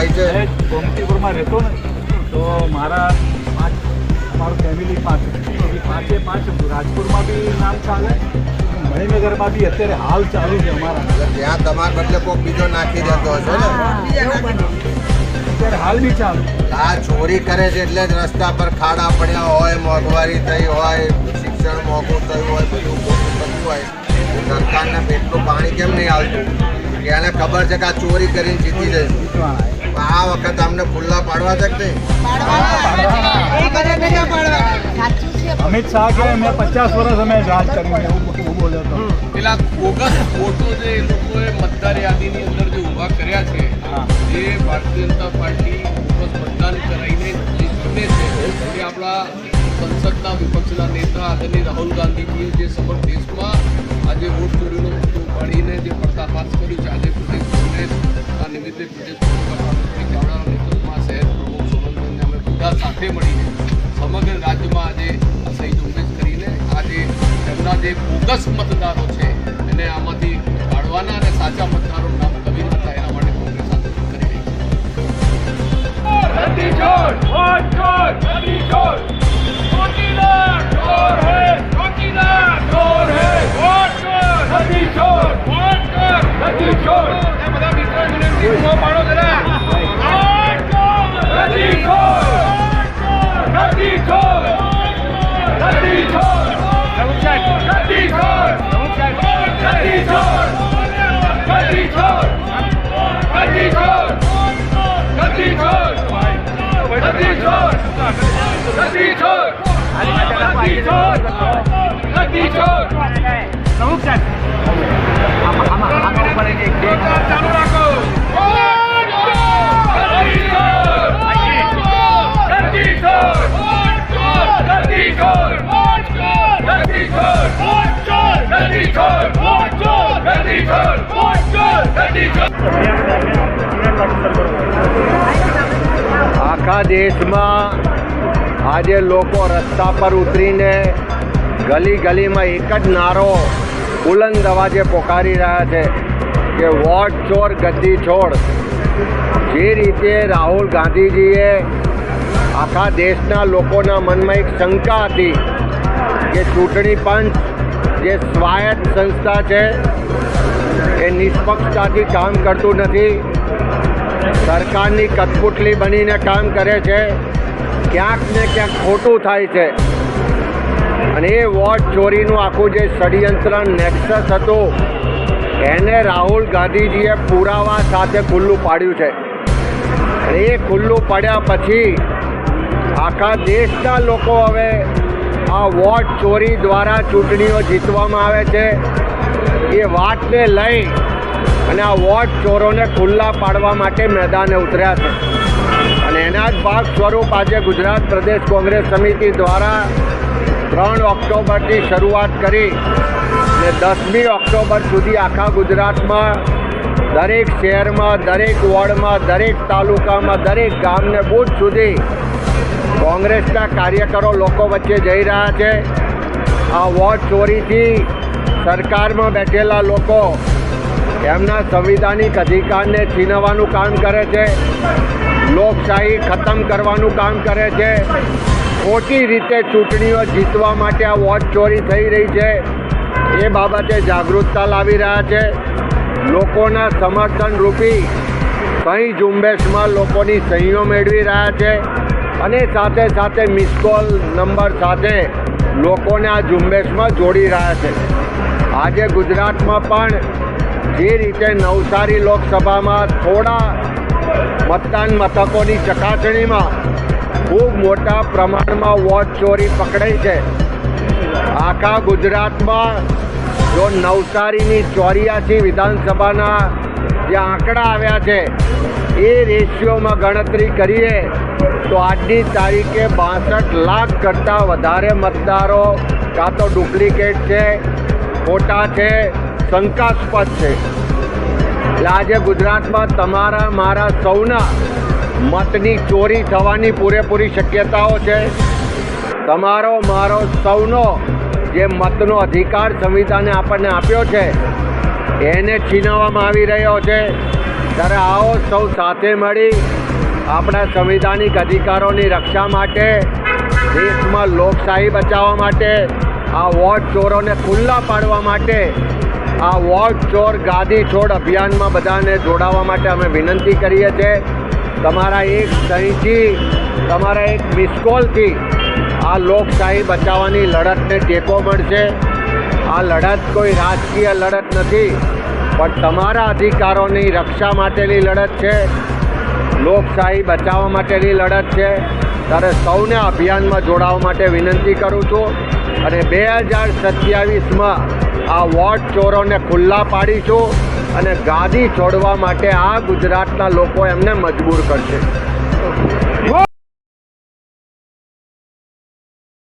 થાય છે. ગોમતીપુરમાં રહેતો ને તો મારા પાંચ મારું ફેમિલી પાંચ પાંચે પાંચ રાજપુરમાં બી નામ ચાલે મણિનગરમાં બી અત્યારે હાલ ચાલુ છે અમારા. ત્યાં તમારા બદલે કોઈ બીજો નાખી દેતો હશે ને? અત્યારે હાલ બી ચાલુ. આ ચોરી કરે છે એટલે જ રસ્તા પર ખાડા પડ્યા હોય મોંઘવારી થઈ હોય શિક્ષણ મોંઘું થયું હોય બધું ખોટું થયું હોય. સરકારને પેટનું પાણી કેમ નહીં આવતું એને ખબર છે કે આ ચોરી કરીને જીતી જઈશું આ વખત અમને ખુલ્લા પાડવા છે કે નહીં? અમિત શાહ કે મેં પચાસ વર્ષ અમે રાજ કર્યું એવું બોલ્યો હતો પેલા બોગસ ફોટો જે એ લોકોએ મતદાર યાદીની અંદર જે ઊભા કર્યા છે જે એ ભારતીય જનતા પાર્ટી બોગસ મતદાન કરાવીને જે જીતે છે એ આપણા સંસદના વિપક્ષના નેતા આદરણીય રાહુલ ગાંધીજીએ જે સમગ્ર દેશમાં જે બોગસ મતદારો છે. એને આમાંથી કાઢવાના અને સાચા મતદારો નામ કવિ હતા એના માટે કોંગ્રેસ આંદોલન કરી રહી છે. આખા દેશમાં આજે લોકો રસ્તા પર ઉતરીને ગલી ગલીમાં એક જ નારો બુલંદ અવાજે પોકારી રહ્યા છે કે વોટ ચોર ગદ્દી છોડ. જે રીતે રાહુલ ગાંધીજીએ આખા દેશના લોકોના મનમાં એક શંકા હતી કે ચૂંટણી પંચ જે સ્વાયત્ત સંસ્થા છે એ નિષ્પક્ષતાથી કામ કરતું નથી. સરકારની કઠપૂટલી બનીને કામ કરે છે, ક્યાંક ને ક્યાંક ખોટું થાય છે. અને એ વોટ ચોરીનું આખું જે ષડયંત્ર નેક્સસ હતું, એને રાહુલ ગાંધીજીએ પુરાવા સાથે ખુલ્લું પાડ્યું છે. અને એ ખુલ્લું પડ્યા પછી આખા દેશના લોકો હવે આ વોટ ચોરી દ્વારા ચૂંટણીઓ જીતવામાં આવે છે. એ વાતને લઈ અને આ વોટ ચોરોને ખુલ્લા પાડવા માટે મેદાને ઉતર્યા છે. અને એના જ ભાગ સ્વરૂપ આજે ગુજરાત પ્રદેશ કોંગ્રેસ સમિતિ દ્વારા ત્રણ ઓક્ટોબરથી શરૂઆત કરી અને દસમી ઓક્ટોબર સુધી આખા ગુજરાતમાં દરેક શહેરમાં, દરેક વોર્ડમાં, દરેક તાલુકામાં, દરેક ગામને બુથ સુધી કોંગ્રેસના કાર્યકરો લોકો વચ્ચે જઈ રહ્યા છે. આ વોટ ચોરીથી સરકારમાં બેઠેલા લોકો એમના સંવિધાનિક અધિકારને છીનવવાનું કામ કરે છે. લોકશાહી ખતમ કરવાનું કામ કરે છે. ખોટી રીતે ચૂંટણીઓ જીતવા માટે આ વોટ ચોરી થઈ રહી છે. એ બાબતે જાગૃતતા લાવી રહ્યા છે. લોકોના સમર્થન રૂપી કંઈ ઝુંબેશમાં લોકોની સહીઓ મેળવી રહ્યા છે. અને સાથે સાથે મિસકોલ નંબર સાથે લોકોને આ ઝુંબેશમાં જોડી રહ્યા છે. આજે ગુજરાતમાં પણ જે રીતે નવસારી લોકસભામાં થોડા મતદાન મથકોની ચકાસણીમાં ખૂબ મોટા પ્રમાણમાં વોટ ચોરી પકડાઈ છે. આખા ગુજરાતમાં જો નવસારીની ચોર્યાસી વિધાનસભાના જે આંકડા આવ્યા છે, એ રેશિયોમાં ગણતરી કરીએ, તો આજની તારીખે બાસઠ લાખ કરતાં વધારે મતદારો કાં તો ડુપ્લિકેટ છે, ખોટા છે શંકાસ્પદ છે. એટલે આજે ગુજરાતમાં તમારા, મારા સૌના મતની ચોરી થવાની પૂરેપૂરી શક્યતાઓ છે. તમારો, મારો સૌનો જે મતનો અધિકાર સંવિધાને આપણને આપ્યો છે, એને છીનવવામાં આવી રહ્યો છે. ત્યારે આવો સૌ સાથે મળી આપણા સંવિધાનિક અધિકારોની રક્ષા માટે, દેશમાં લોકશાહી બચાવવા માટે, આ વોટ ચોરોને ખુલ્લા પાડવા માટે આ વોટ ચોર ગાદી છોડ અભિયાનમાં બધાને જોડાવા માટે અમે વિનંતી કરીએ છીએ. તમારા એક સહીથી તમારા એક મિસકોલથી આ લોકશાહી બચાવવાની લડતને ટેકો મળશે. આ લડત કોઈ રાજકીય લડત નથી, પણ તમારા અધિકારોની રક્ષા માટેની લડત છે. લોકશાહી બચાવવા માટેની લડત છે. ત્યારે સૌને અભિયાનમાં જોડાવા માટે વિનંતી કરું છું. અને બે હજાર સત્યાવીસમાં આ વોટ ચોરોને ખુલ્લા પાડીશું અને ગાદી છોડવા માટે આ ગુજરાતના લોકો એમને મજબૂર કરશે.